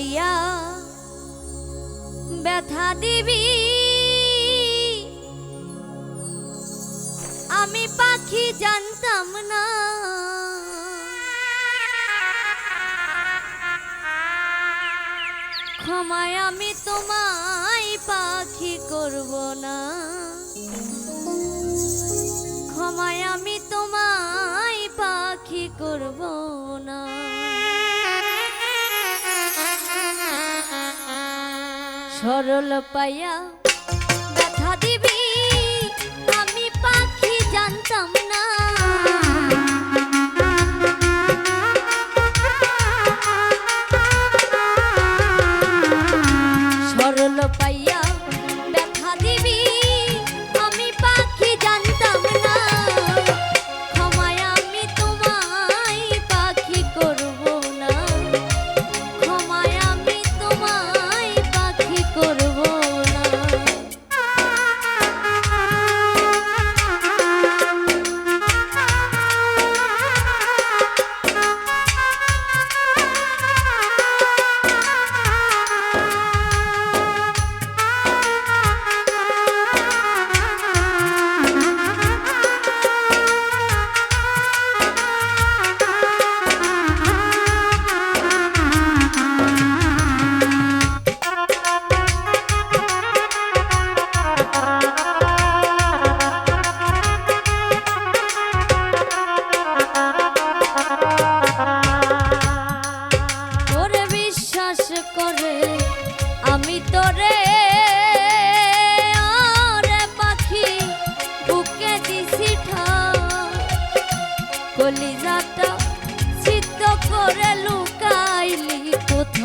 পাইয়া ব্যথা দিবি। আমি পাখি জানতাম না। ক্ষমায় আমি তোমায় পাখি করব না। ক্ষমায় আমি তোমায় পাখি করব পাগল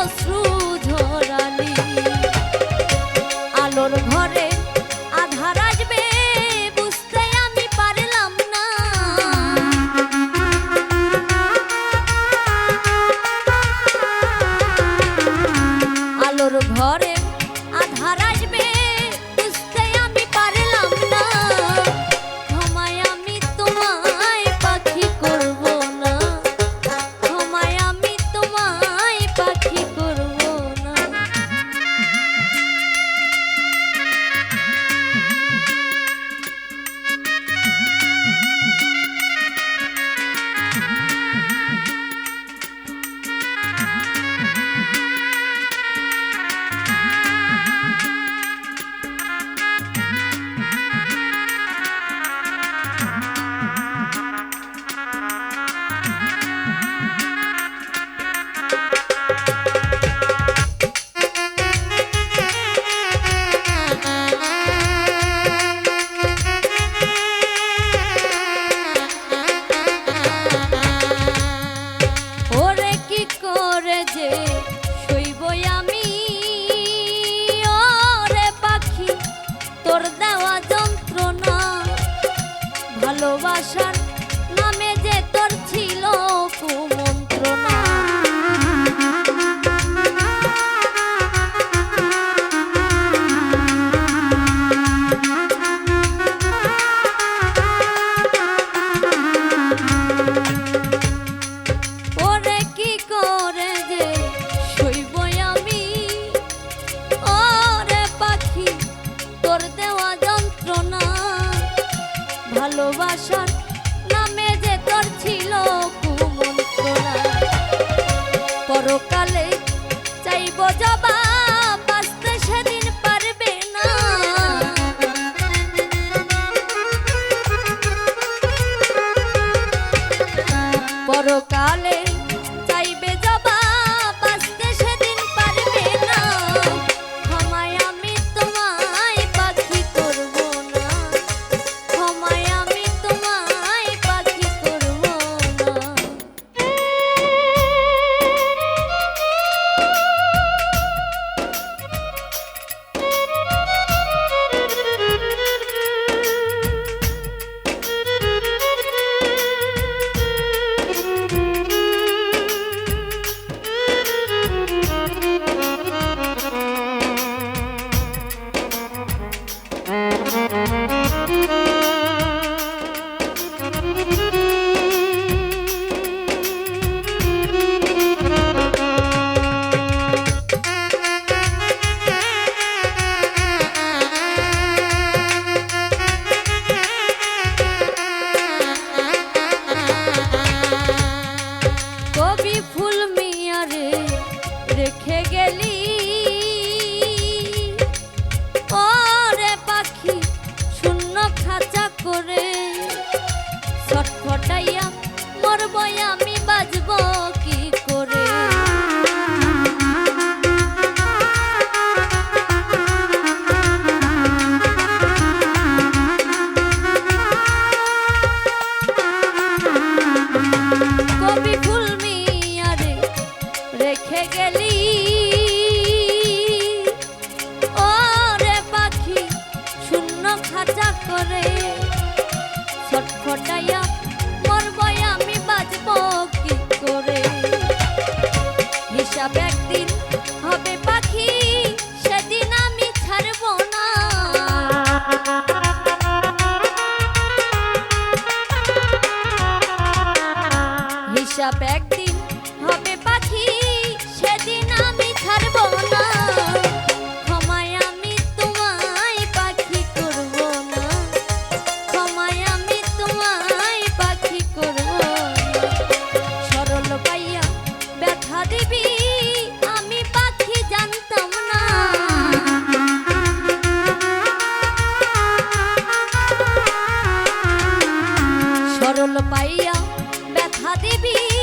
অশ্রু ধরা তোর দেওয়া যন্ত্রণা ভালোবাসার নামে যে তোর ছিল কুমন্ত্রণা। পরকালে চাইব না। পরকালে ডুবই আমি কি করে? কবি আরে রেখে সরল পাইয়া ব্যথা দেবী